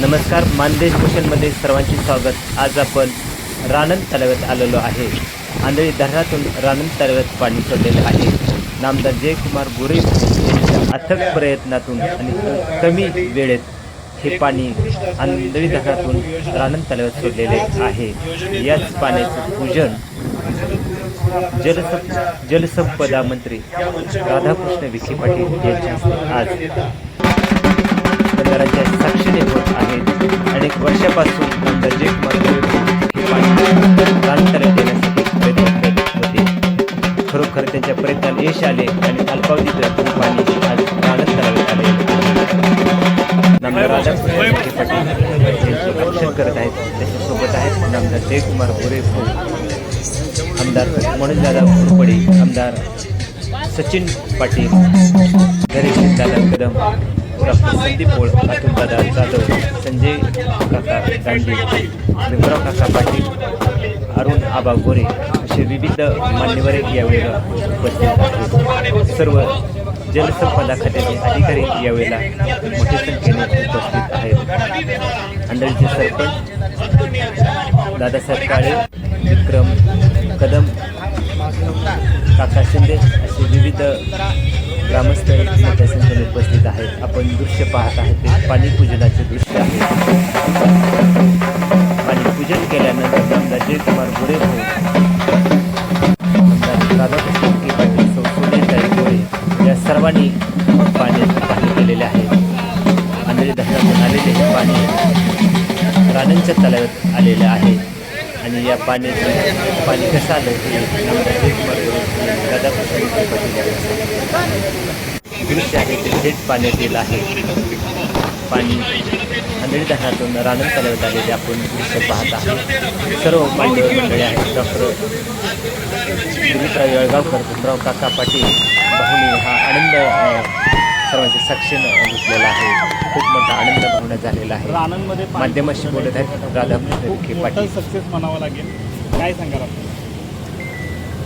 नमस्कार मानदेश भूषणमध्ये सर्वांचे स्वागत. आज आपण रानंद तलाव्यात आलेलो आहे. आंधळी धरणातून रानंद तलाव्यात पाणी सोडलेले आहे. नामदार जयकुमार गोरे यांच्या अथक प्रयत्नातून आणि कमी वेळेत हे पाणी आंधळी धरणातून रानंद तलाव्यात सोडलेले आहे. याच पाण्याचे पूजन जलसं जलसंपदा मंत्री राधाकृष्ण विखे पाटील यांच्या आज बंदराच्या साक्षीने होत आहेत अनेक वर्षापासून आमदार पाणी देण्यासाठी प्रयत्न करत होते. खरोखर त्यांच्या प्रयत्नात यश आले आणि अल्पावधीत हे पाणी आज रानत करावे आले. नामदार राधाकृष्ण पाटील रक्षण करत आहेत त्याच्यासोबत आहेत नामदार जयकुमार गोरे भाऊ आमदार मनोजदादा फुरपडे आमदार सचिन पाटील गणेश दादा कदम डॉक्टर संदीप पोळ अतुलदादा जाधव संजय काका गांधी भीमराव काका पाटील अरुण आबा गोरे असे विविध मान्यवर यावेळेला उपस्थित आहेत. सर्व जलसंपदा खात्याचे अधिकारी यावेळेला मोठ्या संख्येने उपस्थित आहेत. अंडळीचे सरपंच दादासाहेब काळे विक्रम कदम काका शिंदे असे विविध ग्रामस्थ मोठ्या संख्येने उपस्थित आहेत. आपण दृश्य पाहत आहे ते पाणी पूजनाचे दृश्य आहे. पाणी पूजन केल्यानंतर आमदार जयकुमार गोरे भाऊ राधाकृष्ण के पाटील सौ गोरे या सर्वांनी पाण्यात पाणी केलेले आहे. आंधळी धरणातून आलेले हे पाणी राणांच्या तलावात आलेले आहे. आणि या पाण्याचं पाणी कसं आलं हे दृश्य आहे ते थेट पाण्यात येईल आहे. पाणी आंधळी धरणातून राणन तलावात आलेले आपण दृश्य पाहत आहोत. सर्व मान्यवर मंडळी आहेत. डॉक्टर दिलीपराव येळगावकर भीमराव काका पाटील भाऊनी हा आनंद अ, सर्वांच्या साक्षीनं घेतलेला आहे. खूप मोठा आनंद भावना झालेला आहे. पाणी माध्यमाशी बोलत आहेत. राधाकृष्ण विखे पाटील. सक्सेस म्हणावं लागेल. काय सांगाल आपण?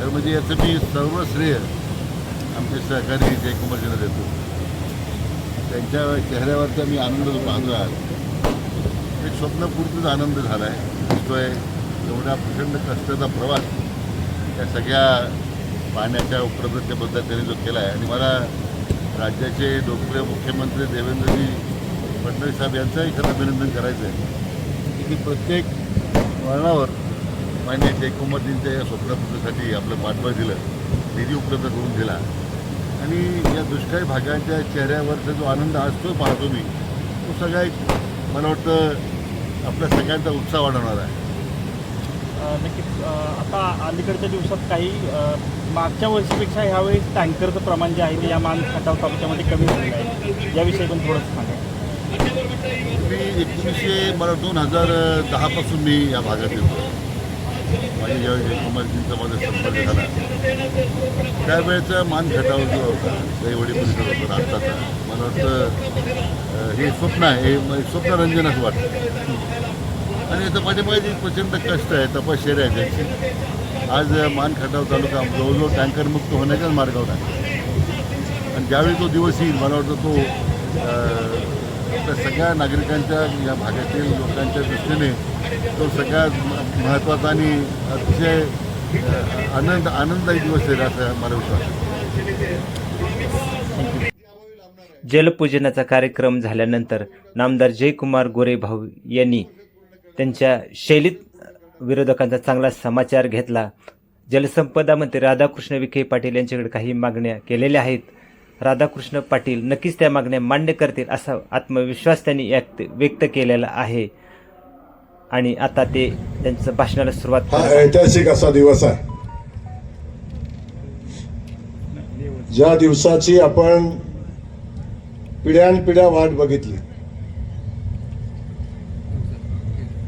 तर म्हणजे याचं मी सर्व श्रेय आमचे सहकारी जयकुमारजींना देतो. त्यांच्या चेहऱ्यावरचा मी आनंद जो पाहतो एक स्वप्नपूर्तीचा आनंद झाला आहे दिसतोय एवढा प्रचंड कष्टाचा प्रवास या सगळ्या पाण्याच्या उपलब्धतेबद्दल त्यांनी जो केला आहे आणि मला राज्याचे लोकप्रिय मुख्यमंत्री देवेंद्रजी फडणवीस साहेब यांचंही खरं अभिनंदन करायचं आहे की प्रत्येक वळणावर मान्य जयकुमारजींच्या या स्वप्नपूर्तीसाठी आपलं पाठबळ दिलं निधी उपलब्ध करून दिला. आणि या दुष्काळी भागांच्या चेहऱ्यावरचा जो आनंद असतो पाहतो मी तो सगळा एक मला वाटतं आपल्या सगळ्यांचा उत्साह वाढवणार आहे. नक्कीच. आता अलीकडच्या दिवसात काही मागच्या वर्षीपेक्षा ह्यावेळी टँकरचं प्रमाण जे आहे ते या मान खटाव तालुक्यामध्ये कमी झालेलं आहे. याविषयी पण थोडंसं सांगा. मी एकोणीसशे मला दोन हजार दहापासून मी या भागात येतो. माझ्या ज्यावेळी जयकुमारजींचा माझा संपर्क झाला. त्यावेळेचा मान खटाव जो होता दैवडी परिसर होता आत्ताचा मला वाटतं हे स्वप्न आहे हे म- स्वप्नरंजन असं वाटतं. आणि आता माझ्या माझी प्रचंड कष्ट आहे तपश्चर्या आहे त्यांची. आज मान खटाव तालुका जवळजवळ टँकरमुक्त होण्याच्याच मार्गावर आहे. आणि ज्यावेळी तो दिवस येईल मला वाटतं तो अं, सगळ्या नागरिकांच्या या भागातील लोकांच्या दृष्टीने तो सगळ्यात महत्त्वाचा आणि अतिशय आनंद आनंददायी दिवस आहे असं मला विश्वास जलपूजनाचा कार्यक्रम झाल्यानंतर नामदार जयकुमार गोरे भाऊ यांनी त्यांच्या शैलीत विरोधकांचा चांगला समाचार घेतला. जलसंपदा मंत्री राधाकृष्ण विखे पाटील यांच्याकडे काही मागण्या केलेल्या आहेत. राधाकृष्ण पाटील नक्कीच त्या मागण्या मान्य करतील असा आत्मविश्वास त्यांनी व्यक्त व्यक्त केलेला आहे. आणि आता ते त्यांचं भाषणाला सुरुवात हा. ऐतिहासिक असा दिवस आहे. ज्या दिवसाची आपण पिढ्यानपिढ्या वाट बघितली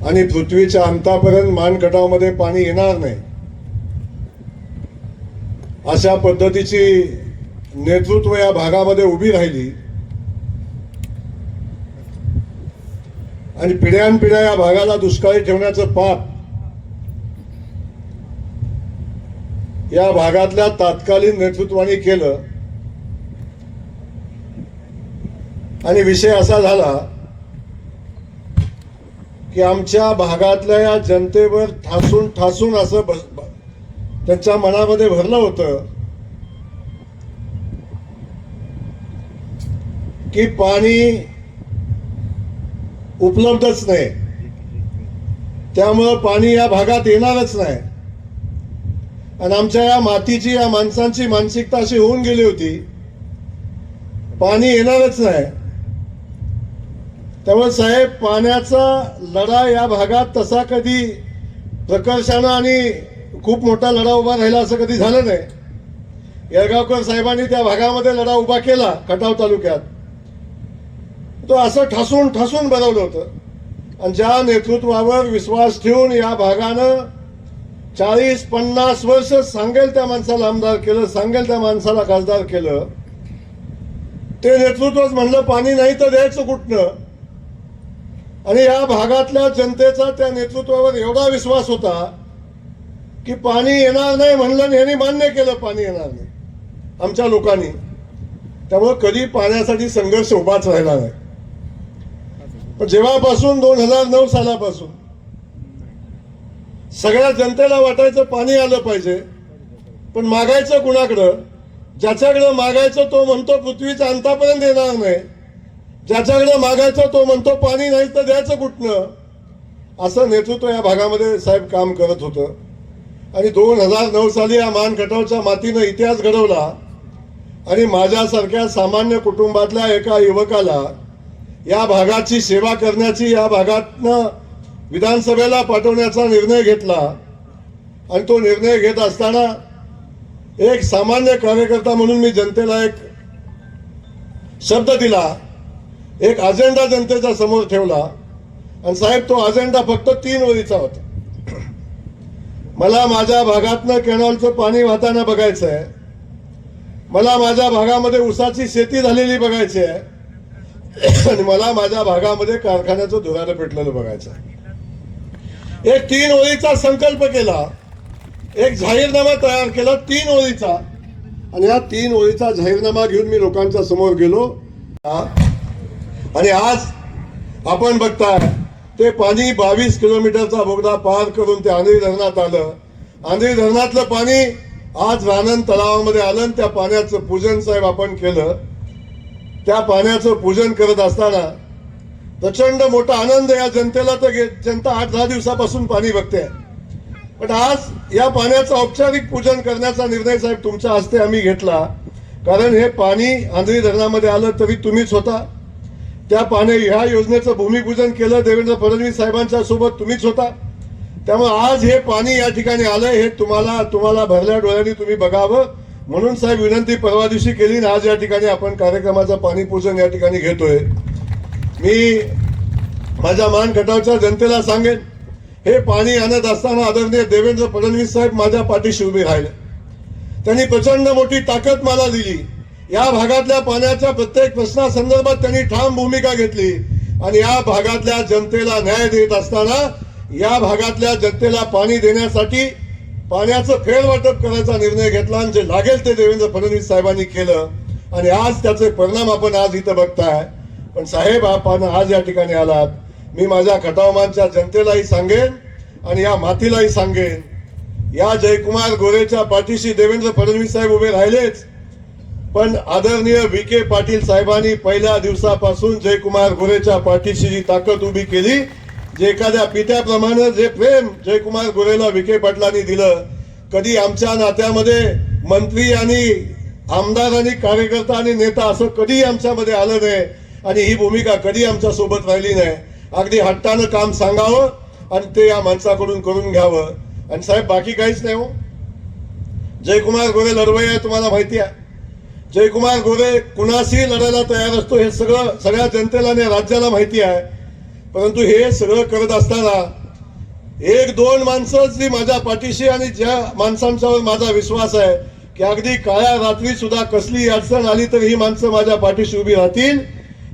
आणि पृथ्वीच्या अंतापर्यंत मानकटावमध्ये पाणी येणार नाही. अशा पद्धतीची नेतृत्व या भागामध्ये उभी राहिली. आणि पिढ्यानपिढ्या या भागाला दुष्काळी ठेवण्याचं पाप या भागातल्या तात्कालीन नेतृत्वाने केलं. आणि विषय असा झाला की आमच्या भागातल्या या जनतेवर ठासून ठासून असं बस त्यांच्या मनामध्ये भरलं होतं की पाणी उपलब्धच नाही. त्यामुळं पाणी या भागात येणारच नाही. आणि आमच्या या मातीची या माणसांची मानसिकता अशी होऊन गेली होती. पाणी येणारच नाही. त्यामुळे साहेब पाण्याचा लढा या भागात तसा कधी प्रकर्षानं आणि खूप मोठा लढा उभा राहिला असं कधी झालं नाही. येळगावकर साहेबांनी त्या भागामध्ये लढा उभा केला खटाव तालुक्यात. तो असं ठासून ठासून बनवलं होतं. आणि ज्या नेतृत्वावर विश्वास ठेवून या भागानं चाळीस पन्नास वर्ष सांगेल त्या माणसाला आमदार केलं सांगेल त्या माणसाला खासदार केलं ते नेतृत्वच म्हणलं पाणी नाही तर द्यायचं कुठनं? आणि या भागातल्या जनतेचा त्या नेतृत्वावर एवढा विश्वास होता की पाणी येणार नाही म्हणलं यांनी मान्य केलं पाणी येणार नाही. आमच्या लोकांनी. त्यामुळे कधी पाण्यासाठी संघर्ष उभाच राहिला नाही. पण जेव्हापासून दोन हजार नऊ सालापासून सगळ्या जनतेला वाटायचं पाणी आलं पाहिजे पण मागायचं कुणाकडं? ज्याच्याकडं मागायचं तो म्हणतो पृथ्वीचा अंतापर्यंत येणार नाही. ज्याच्याकडे मागायचं तो म्हणतो पाणी नाही तर द्यायचं कुठनं? असं नेतृत्व या भागामध्ये साहेब काम करत होतं. आणि दोन हजार नऊ साली या मान खटावच्या मातीनं इतिहास घडवला आणि माझ्यासारख्या सामान्य कुटुंबातल्या एका युवकाला या भागाची सेवा करण्याची या भागातनं विधानसभेला पाठवण्याचा निर्णय घेतला. आणि तो निर्णय घेत असताना एक सामान्य कार्यकर्ता म्हणून मी जनतेला एक शब्द दिला. एक अजेंडा जनतेच्या समोर ठेवला. आणि साहेब तो अजेंडा फक्त तीन ओळीचा होता. मला माझ्या भागातनं कॅनॉलचं पाणी वाहताना बघायचं आहे मला माझ्या भागामध्ये ऊसाची शेती झालेली बघायची आहे आणि मला माझ्या भागामध्ये कारखान्याचं धुरानं पेटलेलं बघायचं आहे एक तीन ओळीचा संकल्प केला. एक जाहीरनामा तयार केला तीन ओळीचा. आणि या तीन ओळीचा जाहीरनामा घेऊन मी लोकांच्या समोर गेलो. हा. आणि आज आपण बघताय ते पाणी बावीस किलोमीटरचा बोगदा पार करून ते आंधळी धरणात आलं. आंधळी धरणातलं पाणी आज रानंद तलावामध्ये आलं आणि त्या पाण्याचं पूजन साहेब आपण केलं. त्या पाण्याचं पूजन करत असताना प्रचंड मोठा आनंद या जनतेला तर जनता आठ दहा दिवसापासून पाणी बघते. पण आज या पाण्याचं औपचारिक पूजन करण्याचा निर्णय साहेब तुमच्या हस्ते आम्ही घेतला. कारण हे पाणी आंधळी धरणामध्ये आलं तरी तुम्हीच होता. त्या पाणी ह्या योजनेचं भूमिपूजन केलं देवेंद्र फडणवीस साहेबांच्या सोबत तुम्हीच होता. त्यामुळे आज हे पाणी या ठिकाणी आलं हे तुम्हाला तुम्हाला भरल्या डोळ्यांनी तुम्ही बघावं. म्हणून साहेब विनंती परवा दिवशी केली आणि आज या ठिकाणी आपण कार्यक्रमाचं पाणीपूजन या ठिकाणी घेतोय. मी माझ्या मानखटावच्या जनतेला सांगेन हे पाणी आणत असताना आदरणीय देवेंद्र फडणवीस साहेब माझ्या पाठीशी उभे राहिले. त्यांनी प्रचंड मोठी ताकद मला दिली. या भागातल्या पाण्याच्या प्रत्येक प्रश्नासंदर्भात त्यांनी ठाम भूमिका घेतली. आणि या भागातल्या जनतेला न्याय देत असताना या भागातल्या जनतेला पाणी देण्यासाठी पाण्याचं फेरवाटप करायचा निर्णय घेतला आणि जे लागेल ते देवेंद्र फडणवीस साहेबांनी केलं. आणि आज त्याचे परिणाम आपण आज इथं बघताय. पण साहेब आपण आज या ठिकाणी आलात. मी माझ्या खटावमानच्या जनतेलाही सांगेन आणि या मातीलाही सांगेन. या जयकुमार गोरेच्या पाठीशी देवेंद्र फडणवीस साहेब उभे राहिलेच. पण आदरणीय विखे पाटील साहेबांनी पहिल्या दिवसापासून जयकुमार गोरेच्या पाठीशी जी ताकद उभी केली जे एखाद्या पित्याप्रमाणे जे प्रेम जयकुमार गोरेला विखे पाटलांनी दिलं कधी आमच्या नात्यामध्ये मंत्री आणि आमदार आणि कार्यकर्ता आणि नेता असं कधी आमच्यामध्ये आलं नाही आणि ही भूमिका कधी आमच्यासोबत राहिली नाही. अगदी हट्टानं काम सांगावं आणि ते या माणसाकडून करून घ्यावं. आणि साहेब बाकी काहीच नाही हो. जयकुमार गोरे लढवय तुम्हाला माहिती आहे. जयकुमार गोरे कुणाशी लढायला तयार असतो हे सगळं सगळ्या जनतेला आणि राज्याला माहिती आहे. परंतु हे सगळं करत असताना एक दोन माणसं जी माझ्या पाठीशी आणि ज्या माणसांच्यावर माझा विश्वास आहे की अगदी काळ्या रात्री सुद्धा कसली अडचण आली तर ही माणसं माझ्या पाठीशी उभी राहतील.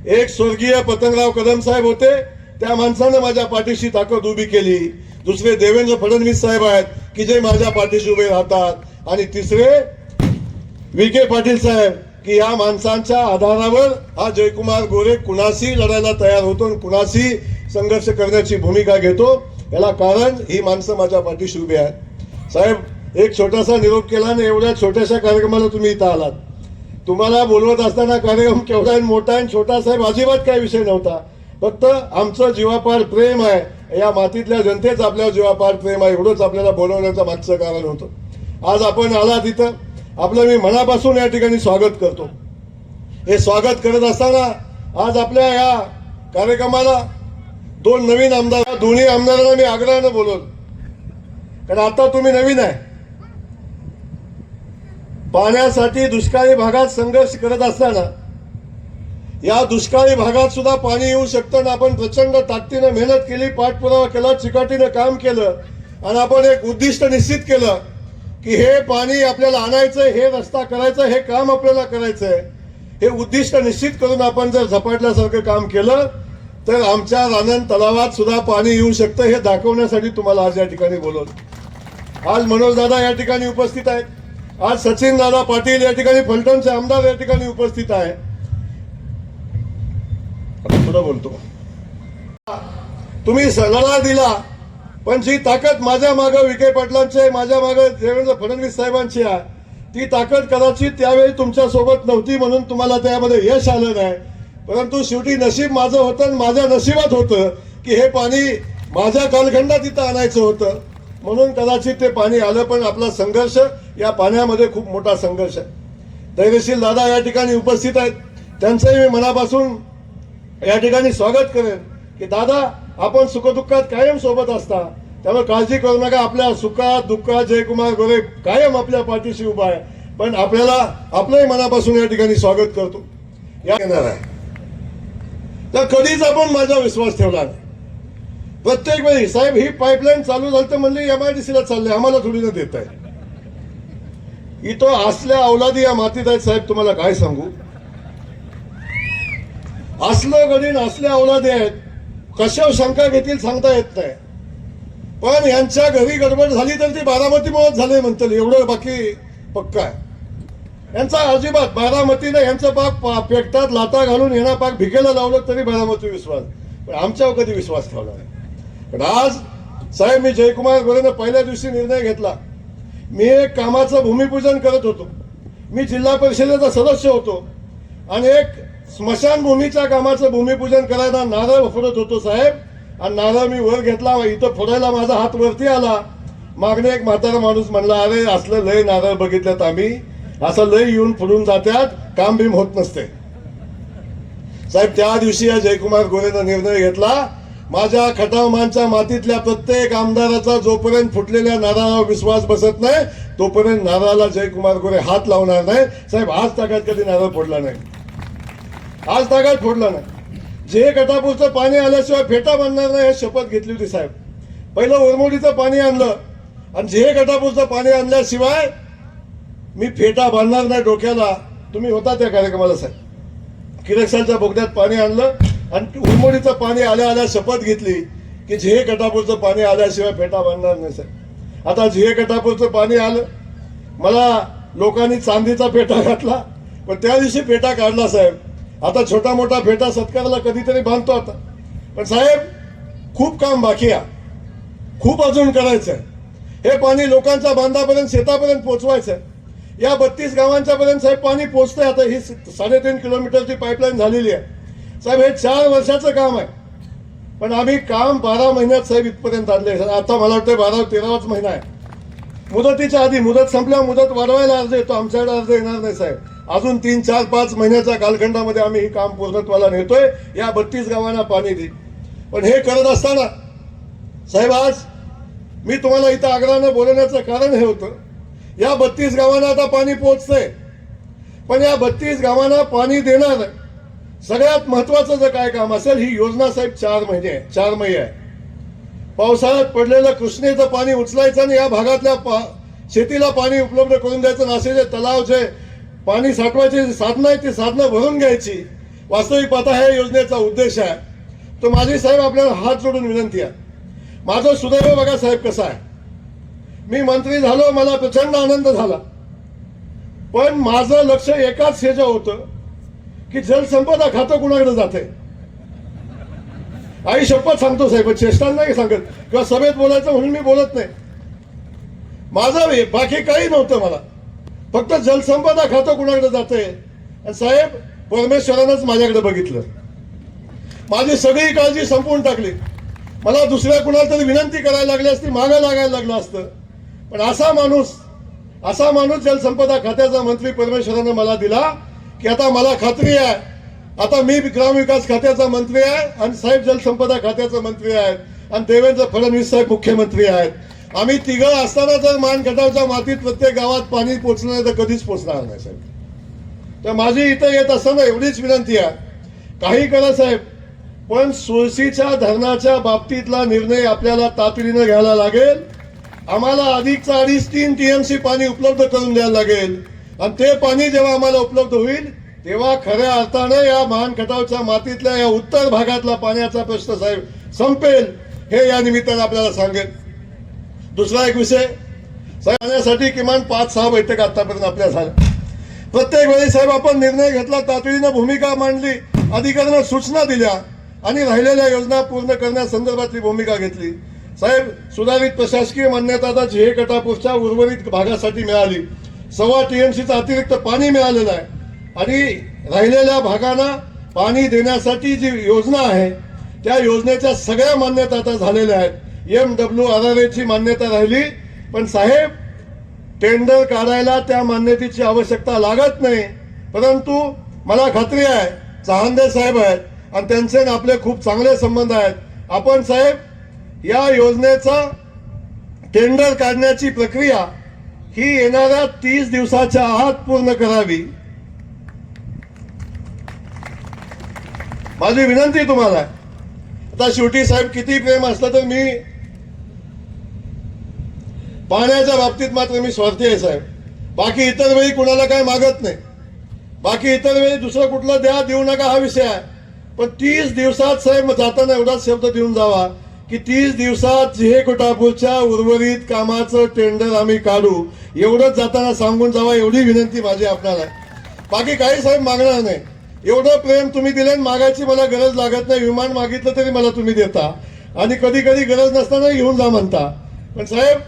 एक स्वर्गीय पतंगराव कदम साहेब होते त्या माणसानं माझ्या पाठीशी ताकद उभी केली. दुसरे देवेंद्र फडणवीस साहेब आहेत की जे माझ्या पाठीशी उभे राहतात. आणि तिसरे विखे पाटील साहेब की या माणसांच्या आधारावर हा जयकुमार गोरे कुणाशी लढायला तयार होतो आणि कुणाशी संघर्ष करण्याची भूमिका घेतो याला कारण ही माणसं माझ्या पाठीशी उभी आहेत. साहेब एक छोटासा निरोप केला आणि एवढ्या छोट्याशा कार्यक्रमाला तुम्ही इथं आलात. तुम्हाला बोलवत असताना कार्यक्रम केवढा आणि मोठा आणि छोटा साहेब अजिबात काही विषय नव्हता. फक्त आमचं जीवापार प्रेम आहे. या मातीतल्या जनतेच आपल्या जीवापार प्रेम आहे एवढंच आपल्याला बोलवण्याचं मागचं कारण होतं. आज आपण आला तिथं आपलं मी मनापासून या ठिकाणी स्वागत करतो. हे स्वागत करत असताना आज आपल्या या कार्यक्रमाला दोन नवीन आमदार दोन्ही आमदारांना मी आग्रहानं बोलवलं. कारण आता तुम्ही नवीन आहे. पाण्यासाठी दुष्काळी भागात संघर्ष करत असताना या दुष्काळी भागात सुद्धा पाणी येऊ शकतं ना आपण प्रचंड ताकदीनं मेहनत केली पाठपुरावा केला चिकाटीनं काम केलं आणि आपण एक उद्दिष्ट निश्चित केलं. की हे पाणी आपल्याला आणायचं हे रस्ता करायचं हे काम आपल्याला करायचं आहे हे उद्दिष्ट निश्चित करून आपण जर झपाटल्यासारखं काम केलं तर आमच्या रानन तलावात सुद्धा पाणी येऊ शकतं हे दाखवण्यासाठी तुम्हाला आज या ठिकाणी बोलवलं. आज मनोज दादा या ठिकाणी उपस्थित आहेत. आज सचिन दादा पाटील या ठिकाणी फलटणचे आमदार या ठिकाणी उपस्थित आहे. आता बोलतो. तुम्ही सल्ला दिला पण जी ताकद माझ्या मागं विखे पाटलांची आहे माझ्या मागं देवेंद्र फडणवीस साहेबांची आहे ती ताकद कदाचित त्यावेळी तुमच्यासोबत नव्हती म्हणून तुम्हाला त्यामध्ये यश आलं नाही. परंतु शेवटी नशीब माझं होतं आणि माझ्या नशिबात होतं की हे पाणी माझ्या कालखंडात इथं आणायचं होतं. म्हणून कदाचित ते पाणी आलं पण आपला संघर्ष या पाण्यामध्ये खूप मोठा संघर्ष आहे. धैर्यशील दादा या ठिकाणी उपस्थित आहेत. त्यांचंही मी मनापासून या ठिकाणी स्वागत करेन की दादा आपण सुखदुःखात कायम सोबत असता. त्यामुळे काळजी करू नका. आपल्या सुखा दुःखा जयकुमार गोरे कायम आपल्या पाठीशी उभा आहे. पण आपल्याला आपलंही मनापासून या ठिकाणी स्वागत करतो. या येणार आहे. तर कधीच आपण माझा विश्वास ठेवला नाही. प्रत्येक वेळी साहेब ही पाईपलाईन चालू झाली तर म्हणली एम आय डी सीला चालले आम्हाला थोडी न देत आहे इथं असल्या अवलादी या मातीत आहेत साहेब तुम्हाला काय सांगू? असलं गडीन असल्या अवलादी आहेत. कशावर शंका घेतील सांगता येत नाही. पण यांच्या घरी गडबड झाली तर ती बारामतीमुळे झाले म्हणतील. एवढं बाकी पक्का आहे. यांचा अजिबात बारामतीनं यांचं पाक पा- पेटतात लाता घालून यांना पाक भिकेला लावलं तरी बारामती विश्वास. पण आमच्यावर कधी विश्वास ठेवला नाही. पण आज साहेब मी जयकुमार गोरेनं पहिल्या दिवशी निर्णय घेतला. मी एक कामाचं भूमिपूजन करत होतो. मी जिल्हा परिषदेचा सदस्य होतो. आणि एक स्मशानभूमीच्या कामाचं भूमिपूजन करायला नारळ फोडत होतो साहेब. आणि नारळ मी वर घेतला इथं फोडायला माझा हात वरती आला. मागणे एक म्हातारा माणूस म्हणला अरे असलं लय नारळ बघितल्यात आम्ही. असं लय येऊन फुडून जात्यात काम भीम होत नसते. साहेब त्या दिवशी या जयकुमार गोरेनं निर्णय घेतला. माझ्या खटावमानच्या मातीतल्या प्रत्येक आमदाराचा जोपर्यंत फुटलेल्या नारळावर विश्वास बसत नाही तोपर्यंत नारळाला जयकुमार गोरे हात लावणार नाही. साहेब आज तागात कधी नारळ फोडला नाही. आज तागात फोडला नाही. जे गटापूरचं पाणी आल्याशिवाय फेटा बांधणार नाही हे शपथ घेतली होती साहेब. पहिलं ओरमोडीचं पाणी आणलं आणि जे गटापूरचं पाणी आणल्याशिवाय मी फेटा बांधणार नाही डोक्याला. तुम्ही होता त्या कार्यक्रमाला साहेब. किरकसालच्या बोगद्यात पाणी आणलं आणि उरमोडीचं पाणी आल्या आल्या शपथ घेतली की झे गटापूरचं पाणी आल्याशिवाय फेटा बांधणार नाही साहेब. आता झे गटापूरचं पाणी आलं मला लोकांनी चांदीचा फेटा घातला पण त्या दिवशी फेटा काढला साहेब. आता छोटा मोठा फेटा सत्काराला कधीतरी बांधतो आता. पण साहेब खूप काम बाकी आहे. खूप अजून करायचं आहे हे पाणी लोकांच्या बांधापर्यंत शेतापर्यंत पोचवायचं आहे या बत्तीस गावांच्या पर्यंत साहेब पाणी पोचतंय आता. ही साडेतीन किलोमीटरची पाईपलाईन झालेली आहे. साहेब हे चार वर्षाचं काम आहे. पण आम्ही काम बारा महिन्यात साहेब इथपर्यंत आणले आता मला वाटतं बारा तेरावाच महिना आहे. मुदतीच्या आधी मुदत संपल्या मुदत वाढवायला अर्ज येतो. आमच्याकडे अर्ज येणार नाही साहेब. अजून तीन चार पाच महिन्याच्या कालखंडामध्ये आम्ही हे काम पूर्णत्वाला नेतोय. या बत्तीस गावांना पाणी दे. पण हे करत असताना साहेब आज मी तुम्हाला इथं आग्रहानं बोलवण्याचं कारण हे होतं. या बत्तीस गावांना आता पाणी पोहोचतंय. पण या बत्तीस गावांना पाणी देणार सगळ्यात महत्वाचं जर काय काम असेल ही योजना साहेब चार महिने आहे चार महिने आहे. पावसाळ्यात पडलेलं कृष्णेचं पाणी उचलायचं आणि या भागातल्या पा शेतीला पाणी उपलब्ध करून द्यायचं नासेचे तलाव जे पाणी साठवायचे साधनं आहे ती साधनं भरून घ्यायची. वास्तविक पाहता ह्या योजनेचा उद्देश आहे. तो माझी साहेब आपल्याला हात जोडून विनंती आहे. माझं सुदैव बघा साहेब कसं आहे. मी मंत्री झालो मला प्रचंड आनंद झाला. पण माझं लक्ष एकाच ह्याच्या होतं की जलसंपदा खातं कुणाकडे आहे आई शपथ सांगतो साहेब चेष्टा नाही सांगत. किंवा सभेत बोलायचं म्हणून मी बोलत नाही. माझं बाकी काही नव्हतं मला. फक्त जलसंपदा खातं कुणाकडे जाते साहेब परमेश्वरानंच माझ्याकडे बघितलं. माझी सगळी काळजी संपवून टाकली. मला दुसऱ्या कुणाला तरी विनंती करायला लागली असती मागं लागायला लागलं असतं. पण असा माणूस असा माणूस जलसंपदा खात्याचा मंत्री परमेश्वरानं मला दिला की आता मला खात्री आहे. आता मी ग्रामविकास खात्याचा मंत्री आहे आणि साहेब जलसंपदा खात्याचा मंत्री आहेत. आणि देवेंद्र फडणवीस साहेब मुख्यमंत्री आहेत. आम्ही तिघं असताना जर मान खटावच्या मातीत प्रत्येक गावात पाणी पोचलं नाही तर कधीच पोचणार नाही साहेब. तर माझी इथं येत असताना एवढीच विनंती आहे. काही करा साहेब. पण सुळशीच्या धरणाच्या बाबतीतला निर्णय आपल्याला तातडीनं घ्यायला लागेल. आम्हाला अधिकचा अडीच तीन टीएमसी पाणी उपलब्ध करून द्यायला लागेल. आणि ते पाणी जेव्हा आम्हाला उपलब्ध होईल तेव्हा खऱ्या अर्थानं या महान खटावच्या मातीतल्या या उत्तर भागातला पाण्याचा प्रश्न साहेब संपेल. हे या निमित्तानं आपल्याला सांगेल. दुसरा एक विषय साहेब किमान पाच सहा बैठक आतापर्यंत आपल्या झाल्या. प्रत्येक वेळी साहेब आपण निर्णय घेतला तातडीनं भूमिका मांडली अधिकाऱ्यांना सूचना दिल्या आणि राहिलेल्या योजना पूर्ण करण्यासंदर्भातली भूमिका घेतली. साहेब सुधारित प्रशासकीय मान्यता आता झिहे कटापूरच्या उर्वरित भागासाठी मिळाली. सव्वा टीएमसीचं अतिरिक्त पाणी मिळालेलं आहे. आणि राहिलेल्या भागांना पाणी देण्यासाठी जी योजना आहे त्या योजनेच्या सगळ्या मान्यता आता झालेल्या आहेत. एम डब्ल्यू आर आर मान्यता राहिली पण साहेब टेंडर काढायला त्या मान्यतेची आवश्यकता लागत नाही. परंतु मला खात्री आहे चहांदे साहेब आहेत आणि त्यांचे आपले खूप चांगले संबंध आहेत. आपण साहेब या योजनेचा टेंडर काढण्याची प्रक्रिया ही येणाऱ्या तीस दिवसाच्या आत पूर्ण करावी. माझी विनंती तुम्हाला आता शेवटी साहेब किती प्रेम असलं तर मी पाण्याच्या बाबतीत मात्र मी स्वार्थी आहे साहेब. बाकी इतर वेळी कुणाला काय मागत नाही. बाकी इतर वेळी दुसरं कुठलं द्या देऊ नका हा विषय आहे. पण तीस दिवसात साहेब जाताना एवढाच शब्द देऊन जावा की तीस दिवसात जिहे कोटापूरच्या उर्वरित कामाचं टेंडर आम्ही काढू एवढंच जाताना सांगून जावा एवढी विनंती माझी आपणाला आहे. बाकी काही साहेब मागणार नाही. एवढं प्रेम तुम्ही दिले मागायची मला गरज लागत नाही. विमान मागितलं तरी मला तुम्ही देता. आणि कधी कधी गरज नसताना घेऊन जा म्हणता. पण साहेब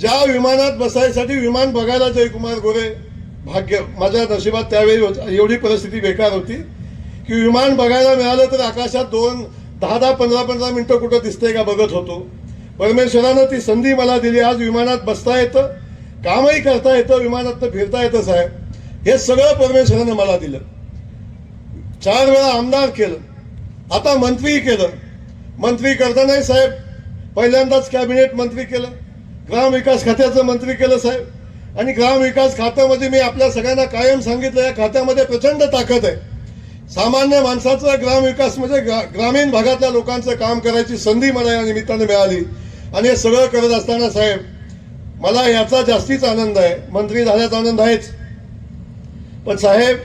ज्या विमानात बसायसाठी विमान बघायला जयकुमार गोरे भाग्य माझ्या नशिबात त्यावेळी एवढी परिस्थिती बेकार होती की विमान बघायला मिळालं तर आकाशात दोन दहा दहा पंधरा पंधरा मिनटं कुठं दिसतंय का बघत होतो. परमेश्वरानं ती संधी मला दिली. आज विमानात बसता येतं कामही करता येतं विमानात फिरता येतं साहेब. हे सगळं परमेश्वरानं मला दिलं. चार वेळा आमदार केलं. आता मंत्रीही केलं. मंत्री करतानाही साहेब पहिल्यांदाच कॅबिनेट मंत्री केलं. ग्रामविकास खात्याचं मंत्री केलं साहेब. आणि ग्रामविकास खात्यामध्ये मी आपल्या सगळ्यांना कायम सांगितलं या खात्यामध्ये प्रचंड ताकद आहे. सामान्य माणसाचं ग्रामविकास म्हणजे ग्रा- ग्रामीण भागातल्या लोकांचं काम करायची संधी मला या निमित्तानं मिळाली. आणि हे सगळं करत असताना साहेब मला याचा जास्तीच आनंद आहे. मंत्री झाल्याचा आनंद आहेच. पण साहेब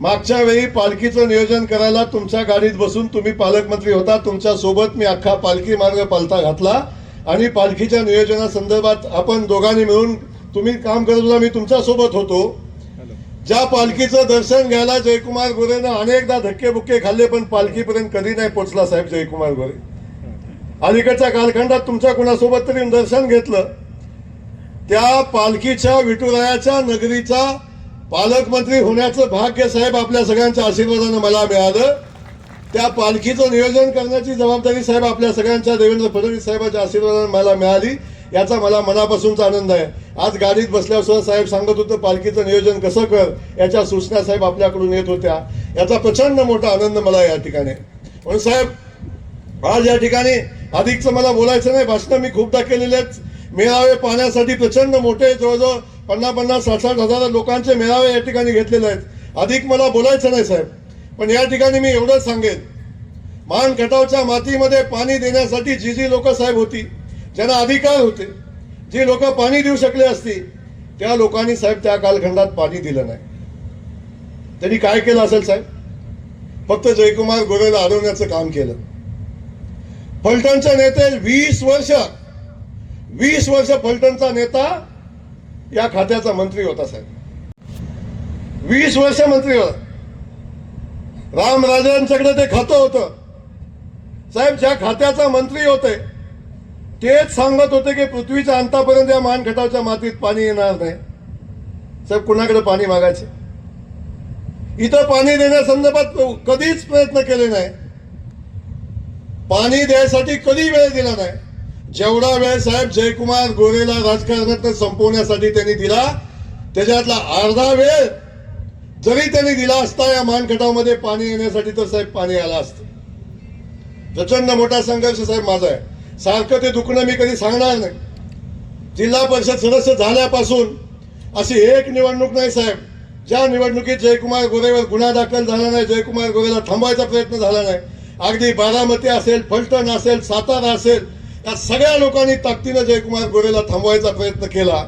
मागच्या वेळी पालखीचं नियोजन करायला तुमच्या गाडीत बसून तुम्ही पालकमंत्री होता. तुमच्यासोबत मी अख्खा पालखी मार्ग पालथा घातला. आणि पालखीच्या नियोजनासंदर्भात आपण दोघांनी मिळून तुम्ही काम करत होता मी तुमच्यासोबत होतो ज्या पालखीचं दर्शन घ्यायला जयकुमार गोरेनं अनेकदा धक्के बुक्के खाल्ले पण पालखीपर्यंत कधी नाही पोचला साहेब जयकुमार गोरे. अलीकडच्या कालखंडात तुमच्या कुणासोबत तरी दर्शन घेतलं. त्या पालखीच्या विठुरायाच्या नगरीचा पालकमंत्री होण्याचं भाग्य साहेब आपल्या सगळ्यांच्या आशीर्वादानं मला मिळालं. त्या पालखीचं नियोजन करण्याची जबाबदारी साहेब आपल्या सगळ्यांच्या देवेंद्र फडणवीस साहेबांच्या आशीर्वादानं मला मिळाली. याचा मला मनापासूनचा आनंद आहे. आज गाडीत बसल्यावर साहेब सांगत होतं पालखीचं नियोजन कसं कर? याच्या सूचना साहेब आपल्याकडून येत होत्या. याचा प्रचंड मोठा आनंद मला या ठिकाणी. म्हणून साहेब आज या ठिकाणी अधिकचं मला बोलायचं नाही. भाषणं मी खूपदा केलेले आहेत. मेळावे पाहण्यासाठी प्रचंड मोठे जवळजवळ पन्नास पन्नास साठ साठ हजार लोकांचे मेळावे या ठिकाणी घेतलेले आहेत. अधिक मला बोलायचं नाही साहेब. पण या ठिकाणी मी एवढंच सांगेन. मान खटावच्या मातीमध्ये पाणी देण्यासाठी जी जी लोक साहेब होती ज्यांना अधिकार होते जी लोक पाणी देऊ शकले असती त्या लोकांनी साहेब त्या कालखंडात पाणी दिलं नाही. त्यांनी काय केलं असेल साहेब? फक्त जयकुमार गोरेला अडवण्याचं काम केलं. फलटणच्या नेते वीस वर्ष वीस वर्ष फलटणचा नेता या खात्याचा मंत्री होता साहेब. वीस वर्ष मंत्री होता. रामराजांच्याकडे ते खातं होतं. साहेब ज्या खात्याचा मंत्री होते तेच सांगत होते की पृथ्वीच्या अंतापर्यंत या मानखटाच्या मातीत पाणी येणार नाही. साहेब कुणाकडे पाणी मागायचे? इथं पाणी देण्यासंदर्भात कधीच प्रयत्न केले नाही. पाणी द्यायसाठी कधी वेळ दिला नाही. जेवढा वेळ साहेब जयकुमार गोरेला राजकारणात संपवण्यासाठी त्यांनी दिला त्याच्यातला अर्धा वेळ जरी त्यांनी दिला असता या मानखटावमध्ये पाणी येण्यासाठी तर साहेब पाणी आलं असतं. प्रचंड मोठा संघर्ष साहेब माझा आहे. सारखं ते दुखणं मी कधी सांगणार नाही. जिल्हा परिषद सदस्य झाल्यापासून अशी एक निवडणूक नाही साहेब. ज्या निवडणुकीत जयकुमार गोरेवर गुन्हा दाखल झाला नाही जयकुमार गोरेला थांबायचा प्रयत्न झाला नाही. अगदी बारामती असेल फलटण असेल सातारा असेल या सगळ्या लोकांनी ताकदीनं जयकुमार गोरेला थांबवायचा प्रयत्न केला.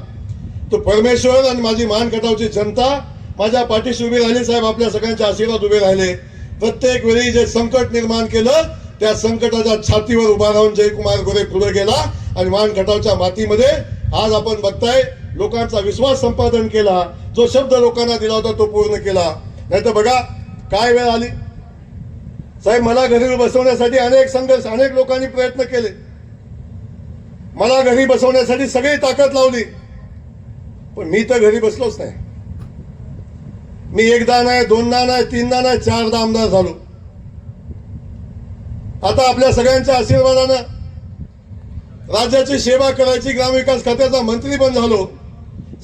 तो परमेश्वर आणि माझी मानखटावची जनता माझ्या पाठीशी उभे राहिले साहेब आपल्या सगळ्यांच्या आशीर्वाद उभे राहिले. प्रत्येक वेळी जे संकट निर्माण केलं त्या संकटाच्या छातीवर उभा राहून जयकुमार गोरे पुढे गेला आणि मान मातीमध्ये आज आपण बघताय लोकांचा विश्वास संपादन केला जो शब्द लोकांना दिला होता तो पूर्ण केला. नाहीतर बघा काय वेळ आली? साहेब मला घरी बसवण्यासाठी अनेक संघर्ष अनेक लोकांनी प्रयत्न केले. मला घरी बसवण्यासाठी सगळी ताकद लावली. पण मी तर घरी बसलोच नाही. मी एकदा नाही दोनदा नाही तीनदा नाही चारदा आमदार झालो. आता आपल्या सगळ्यांच्या आशीर्वादानं राज्याची सेवा करायची ग्रामविकास खात्याचा मंत्री पण झालो.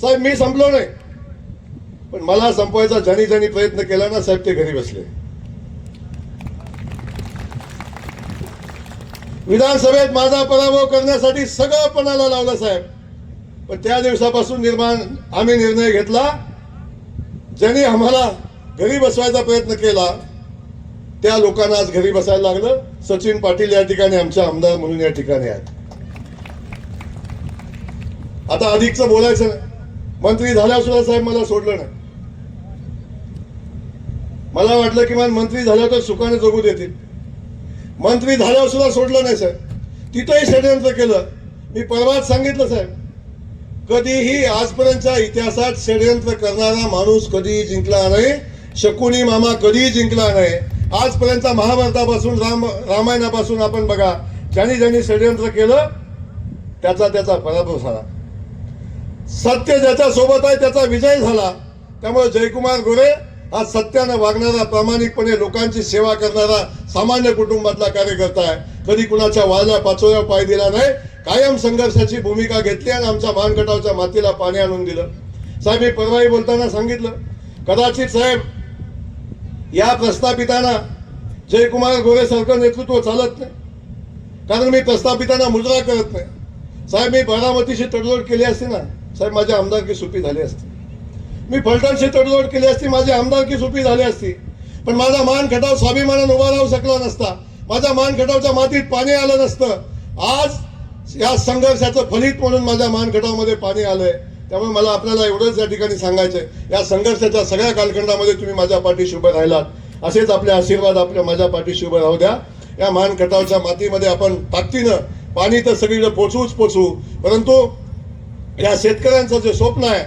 साहेब मी संपलो नाही. पण मला संपवायचा जणी जणी प्रयत्न केला ना साहेब ते घरी बसले. विधानसभेत माझा पराभव करण्यासाठी सगळं पणाला लावलं साहेब. पण त्या दिवसापासून निर्माण आम्ही निर्णय घेतला. ज्यांनी आम्हाला घरी बसवायचा प्रयत्न केला त्या लोकांना आज घरी बसायला लागलं. सचिन पाटील या ठिकाणी आमचे आमदार म्हणून या ठिकाणी आहेत. आता अधिकचं बोलायचं नाही. मंत्री झाल्यावर सुद्धा साहेब मला सोडलं नाही. मला वाटलं किमान मंत्री झाल्यावर तर सुखाने जगू देतील. मंत्री झाल्यावर सुद्धा सोडलं नाही साहेब. तिथंही षडयंत्र केलं. मी परवाच सांगितलं साहेब. कधीही आजपर्यंतच्या इतिहासात षडयंत्र करणारा माणूस कधीही जिंकला नाही. शकुनी मामा कधीही जिंकला नाही. आजपर्यंत महाभारतापासून राम रामायणापासून आपण बघा ज्यांनी ज्यांनी षडयंत्र केलं त्याचा त्याचा पराभव झाला. सत्य ज्याच्या सोबत आहे त्याचा विजय झाला. त्यामुळे जयकुमार गोरे हा सत्यानं वागणारा प्रामाणिकपणे लोकांची सेवा करणारा सामान्य कुटुंबातला कार्यकर्ता आहे. कधी कुणाच्या वाळल्या पाचोऱ्या पाय दिला नाही कायम संघर्षाची भूमिका घेतली आणि आमच्या मानगटावच्या मातीला पाणी आणून दिलं. साहेब मी परवाही बोलताना सांगितलं कदाचित साहेब या प्रस्थापितांना जयकुमार गोरे सारखं नेतृत्व चालत नाही. कारण मी प्रस्थापितांना मुजरा करत नाही. साहेब मी बारामतीशी तडजोड केली असती ना साहेब माझी आमदारकी सोपी झाली असती. मी फलटणशी तडजोड केली असती माझी आमदारकी सोपी झाली असती. पण माझा मान खटाव स्वाभिमानानं उभा राहू शकला नसता. माझ्या मान खटावच्या मातीत पाणी आलं नसतं. आज या संघर्षाचं फलित म्हणून माझ्या मानखटामध्ये पाणी आलंय. त्यामुळे मला आपल्याला एवढंच या ठिकाणी सांगायचंय. या संघर्षाच्या सगळ्या कालखंडामध्ये तुम्ही माझ्या पाठीशी उभे राहिलात. असेच आपले आशीर्वाद आपल्या माझ्या पाठीशी उभे राहू द्या. या मानखटावच्या मातीमध्ये आपण ताकदीनं पाणी तर सगळीकडे पोचवूच पोचवू परंतु या शेतकऱ्यांचं जे स्वप्न आहे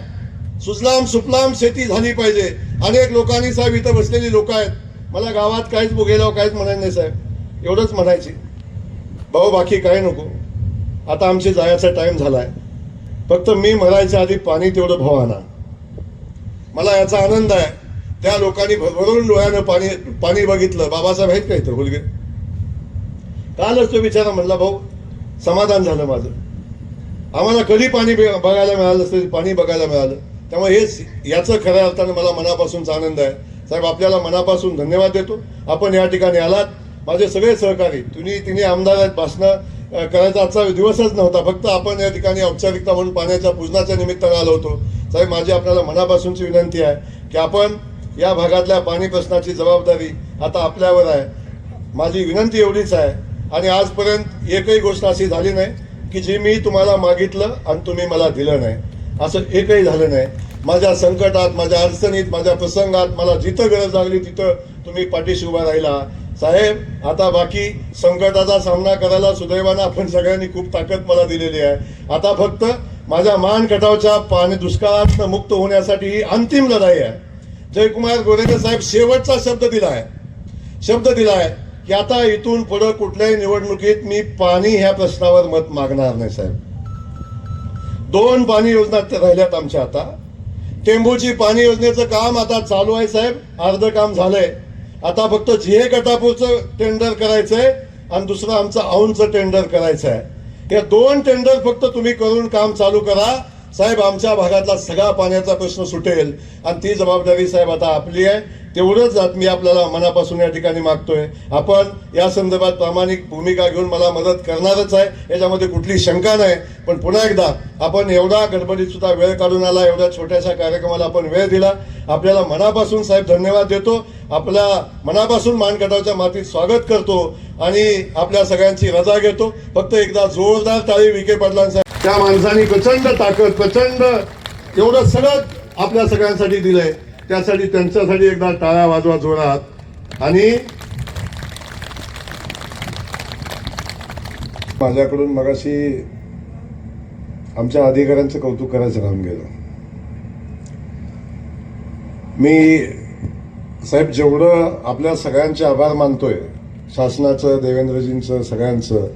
सुजलाम सुफलाम शेती झाली पाहिजे. अनेक लोकांनी साहेब इथं बसलेली लोक आहेत. मला गावात काहीच बघेलाव काहीच म्हणायचं नाही साहेब. एवढंच म्हणायची. भाऊ बाकी काय नको. आता आमची जायचा टाईम झाला आहे फक्त मी मरायच्या आधी पाणी तेवढं भाव आणा. मला याचा आनंद आहे. त्या लोकांनी भरभरून डोळ्यानं पाणी पाणी बघितलं. बाबासाहेब आहेत का इथं? हुलगे कालच तो विचारा म्हणला भाऊ समाधान झालं माझं. आम्हाला कधी पाणी बघायला मिळालं असतं पाणी बघायला मिळालं. त्यामुळे हेच याचं खऱ्या अर्थानं मला मनापासूनचा आनंद आहे. साहेब आपल्याला मनापासून धन्यवाद देतो. आपण या ठिकाणी आलात. माझे सगळे सहकारी तुम्ही तिने आमदार आहेत भाषणं करायचा आजचा दिवसच नव्हता. फक्त आपण या ठिकाणी औपचारिकता म्हणून पाण्याच्या पूजनाच्या निमित्तानं आलो होतो. साहेब माझी आपल्याला मनापासूनची विनंती आहे की आपण या भागातल्या पाणी प्रश्नाची जबाबदारी आता आपल्यावर आहे. माझी विनंती एवढीच आहे. आणि आजपर्यंत एकही गोष्ट अशी झाली नाही की जी मी तुम्हाला मागितलं आणि तुम्ही मला दिलं नाही. असं एकही झालं नाही. माझ्या संकटात माझ्या अडचणीत माझ्या प्रसंगात मला जिथं गरज लागली तिथं तुम्ही पाठीशी उभा राहिला. साहेब आता बाकी संकटाचा सामना करायला सुदैवानं आपण सगळ्यांनी खूप ताकद मला दिलेली आहे. आता फक्त माझ्या मान कटावच्या पाणी दुष्काळात मुक्त होण्यासाठी ही अंतिम लढाई आहे. जयकुमार गोरेकर साहेब शेवटचा शब्द दिला आहे शब्द दिला आहे की आता इथून पुढं कुठल्याही निवडणुकीत मी पाणी ह्या प्रश्नावर मत मागणार नाही साहेब. दोन पाणी योजना राहिल्यात आमच्या आता. टेंबूची पाणी योजनेचं काम आता चालू आहे साहेब. अर्ध काम झालंय. आता फक्त झिहे कटापूरचं टेंडर करायचंय आणि दुसरं आमचं औंधचं टेंडर करायचं आहे या दोन टेंडर फक्त तुम्ही करून काम चालू करा. साहेब आमच्या भागातला सगळा पाण्याचा प्रश्न सुटेल. आणि ती जबाबदारी साहेब आता आपली आहे. तेवढंच जात मी आपल्याला मनापासून या ठिकाणी मागतोय. आपण या संदर्भात प्रामाणिक भूमिका घेऊन मला मदत करणारच आहे. याच्यामध्ये कुठली शंका नाही. पण पुन्हा एकदा आपण एवढा गडबडीत सुद्धा वेळ काढून आला एवढ्या छोट्याशा कार्यक्रमाला आपण वेळ दिला. आपल्याला मनापासून साहेब धन्यवाद देतो. आपल्या मनापासून मानकटावच्या मातीत स्वागत करतो आणि आपल्या सगळ्यांची रजा घेतो. फक्त एकदा जोरदार टाळी विखे पाटलांसाठी त्या माणसाने प्रचंड ताकद प्रचंड एवढं सगळं आपल्या सगळ्यांसाठी दिलंय. त्यासाठी त्यांच्यासाठी एकदा टाळ्या वाजवा जोरात. आणि माझ्याकडून मगाशी आमच्या अधिकाऱ्यांचं कौतुक करायचं राहून गेलं. मी साहेब जेवढं आपल्या सगळ्यांचे आभार मानतोय शासनाचं देवेंद्रजींचं सगळ्यांचं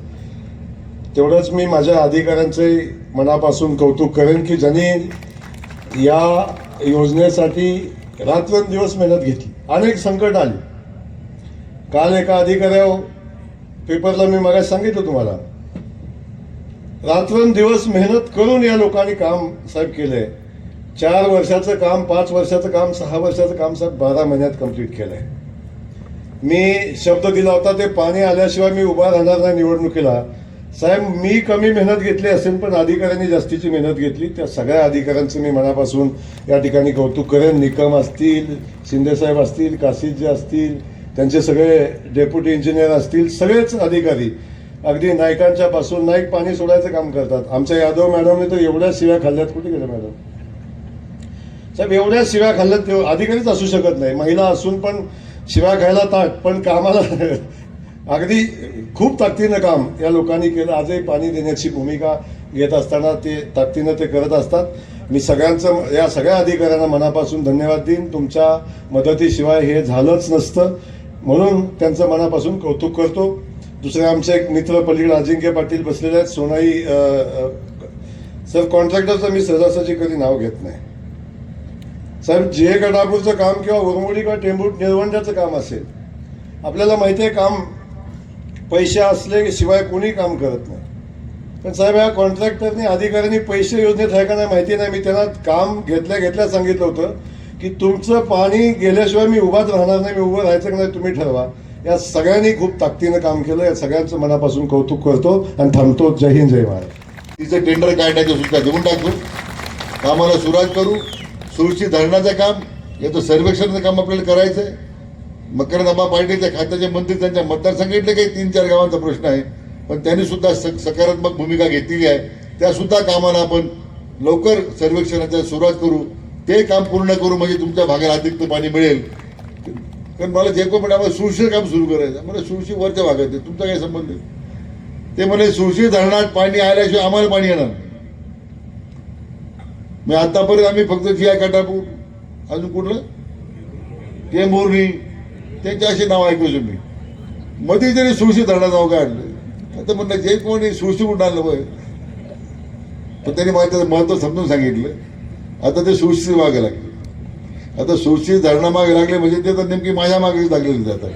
तेवढंच मी माझ्या अधिकाऱ्यांचे मनापासून कौतुक करेन की ज्यांनी या योजनेसाठी रात्रंदिवस मेहनत घेतली. अनेक संकट आली. काल एका अधिकाऱ्या पेपरला मी मग सांगितलं तुम्हाला. रात्रंदिवस मेहनत करून या लोकांनी काम साहेब केलंय. चार वर्षाचं काम पाच वर्षाचं काम सहा वर्षाचं काम साहेब बारा महिन्यात कंप्लीट केलंय. मी शब्द दिला होता ते पाणी आल्याशिवाय मी उभा राहणार नाही निवडणुकीला. साहेब मी कमी मेहनत घेतली असेल पण अधिकाऱ्यांनी जास्तीची मेहनत घेतली. त्या सगळ्या अधिकाऱ्यांचं मी मनापासून या ठिकाणी कौतुक करेन. निकम असतील शिंदेसाहेब असतील काशीदजी असतील त्यांचे सगळे डेप्युटी इंजिनियर असतील सगळेच अधिकारी अगदी नायकांच्या पासून नाईक पाणी सोडायचं काम करतात. आमच्या यादव मॅडमने तर एवढ्या शिव्या खाल्ल्यात. कुठे गेल्या मॅडम? साहेब एवढ्या शिव्या खाल्ल्यात अधिकारीच असू शकत नाही. महिला असून पण शिव्या खायला ताट पण कामाला अगदी खूप ताकदीनं काम या लोकांनी केलं. आजही पाणी देण्याची भूमिका घेत असताना ते ताकदीनं ते करत असतात. मी सगळ्यांचं या सगळ्या अधिकाऱ्यांना मनापासून धन्यवाद देईन. तुमच्या मदतीशिवाय हे झालंच नसतं. म्हणून त्यांचं मनापासून कौतुक करतो. दुसरे आमचे एक मित्र पलीकडे अजिंक्य पाटील बसलेले आहेत. सोनाई सर कॉन्ट्रॅक्टरचं मी सहजासहजी कधी नाव घेत नाही. साहेब जे गडापूरचं काम किंवा उरमोडी किंवा टेंबूट निळवंड्याचं काम असेल. आपल्याला माहिती आहे काम पैसे असले शिवाय कोणी काम करत नाही. पण साहेब या कॉन्ट्रॅक्टरने अधिकाऱ्यांनी पैसे योजनेत आहे का नाही माहिती नाही. मी त्यांना काम घेतल्या घेतल्या सांगितलं होतं की तुमचं पाणी गेल्याशिवाय मी उभाच राहणार नाही मी उभं राहायचं का नाही तुम्ही ठरवा. या सगळ्यांनी खूप ताकदीनं काम केलं. या सगळ्यांचं मनापासून कौतुक करतो आणि थांबतो. जय हिंद जय महाराज तिचं टेंडर काढण्याचं सुद्धा देऊन टाकू कामाला सुरुवात करू. सुरुची धरणाचं काम याचं सर्वेक्षणाचं काम आपल्याला करायचं आहे मकरंद अम्मा पाटीलच्या खात्याचे मंत्री त्यांच्या मतदारसंघातले काही तीन चार गावांचा प्रश्न आहे. पण त्यांनी सुद्धा सकारात्मक भूमिका घेतलेली आहे. त्या सुद्धा कामाला आपण लवकर सर्वेक्षणाच्या सुरुवात करू. ते काम पूर्ण करू म्हणजे तुमच्या भागाला अतिरिक्त पाणी मिळेल. कारण मला जे कोण म्हणे आम्हाला काम सुरू करायचं मला सुळशी वरच्या भागात आहे. तुमचा काही संबंध आहे ते म्हणे सुळशी धरणात पाणी आल्याशिवाय आम्हाला पाणी येणार मग आतापर्यंत आम्ही फक्त जिया काटापूर अजून कुठलं? ते मोरणी त्यांची अशी नाव ऐकू मी मध्ये जरी सुळशी धरणाचं नाव काढलं आता म्हणलं जे कोणी सुळशी म्हणून आणलं होय पण त्यांनी मला त्याचं महत्त्व समजून सांगितलं. आता ते सुळशी मागे लागले. आता सुळशी धरणा मागे लागले म्हणजे ते तर नेमकी माझ्या मागे लागलेली जातात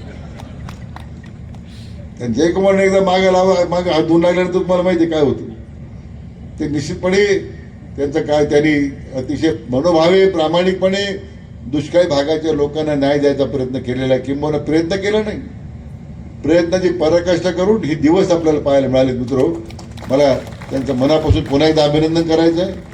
जे जयकुमारने एकदा मागे लावा मागे हात धुवून लागल्यानंतर तुम्हाला माहिती आहे काय होतं. ते निश्चितपणे त्यांचं काय त्यांनी अतिशय मनोभावे प्रामाणिकपणे दुष्काळी भागाच्या लोकांना न्याय द्यायचा प्रयत्न केलेला आहे. किंवा प्रयत्न केला नाही. प्रयत्नाची पराकाष्ठा करून हे दिवस आपल्याला पाहायला मिळाले मित्र मला त्यांचं मनापासून पुन्हा एकदा अभिनंदन करायचं आहे